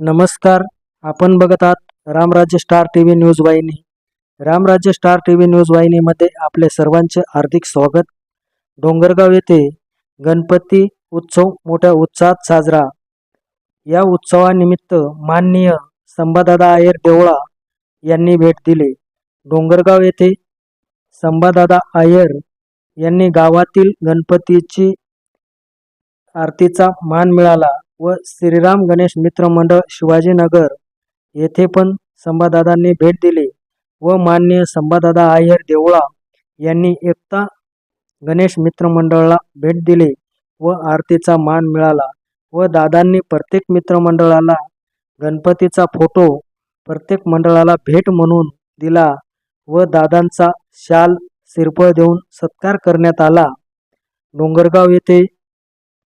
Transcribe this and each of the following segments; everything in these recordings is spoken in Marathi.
नमस्कार. आपण बघत आहात Ramrajya star T V news वाहिनी. Ramrajya star T V news वाहिनीमध्ये आपले सर्वांचे हार्दिक स्वागत. डोंगरगाव येथे गणपती उत्सव मोठ्या उत्साहात साजरा. या उत्सवानिमित्त माननीय संभादादा आयर देवळा यांनी भेट दिली. डोंगरगाव येथे संभादादा आयर यांनी गावातील गणपतीची आरतीचा मान मिळाला व श्रीराम गणेश मित्र मंडळ शिवाजीनगर येथे पण संभादादांनी भेट दिली व माननीय संभादादा आयर देवळा यांनी एकता गणेश मित्र मंडळाला भेट दिली व आरतीचा मान मिळाला व दादांनी प्रत्येक मित्रमंडळाला गणपतीचा फोटो प्रत्येक मंडळाला भेट म्हणून दिला व दादांचा शाल सिरपळ देऊन सत्कार करण्यात आला. डोंगरगाव येथे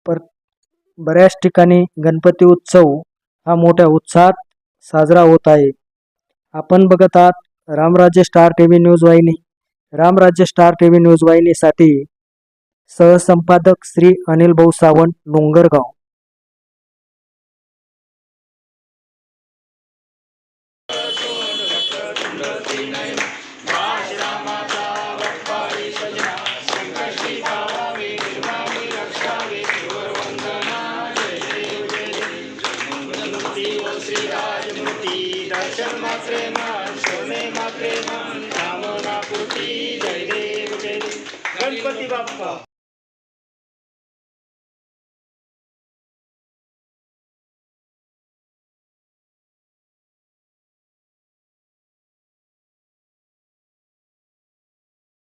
पर बऱ्याच ठिकाणी गणपती उत्सव हा मोठ्या उत्साहात साजरा होत आहे. आपण बघत आहात Ramrajya star T V news वाहिनी. Ramrajya star T V news वाहिनीसाठी सहसंपादक श्री अनिल भाऊ सावंत डोंगरगाव. दर्शन मात्रे मान सोने मात्रे मान कामना पूर्ती जय देव। जय गणपती बाप्पा।